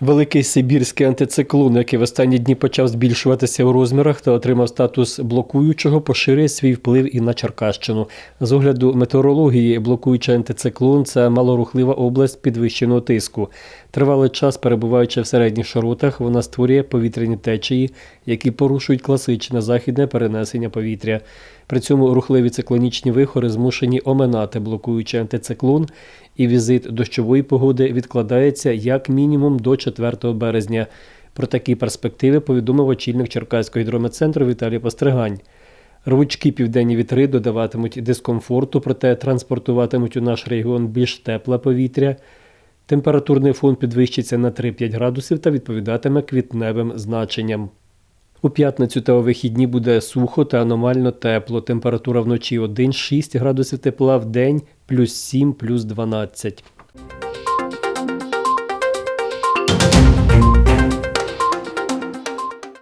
Великий сибірський антициклон, який в останні дні почав збільшуватися у розмірах та отримав статус блокуючого, поширює свій вплив і на Черкащину. З огляду метеорології, блокуючий антициклон це малорухлива область підвищеного тиску. Тривалий час, перебуваючи в середніх широтах, вона створює повітряні течії, які порушують класичне західне перенесення повітря. При цьому рухливі циклонічні вихори змушені оминати блокуючий антициклон, і візит дощової погоди відкладається як мінімум до 4 березня. Про такі перспективи повідомив очільник Черкаського гідрометцентру Віталій Постригань. Рвучкі південні вітри додаватимуть дискомфорту, проте транспортуватимуть у наш регіон більш тепле повітря. Температурний фон підвищиться на 3-5 градусів та відповідатиме квітневим значенням. У п'ятницю та у вихідні буде сухо та аномально тепло. Температура вночі 1-6 градусів тепла в день, плюс 7, плюс 12.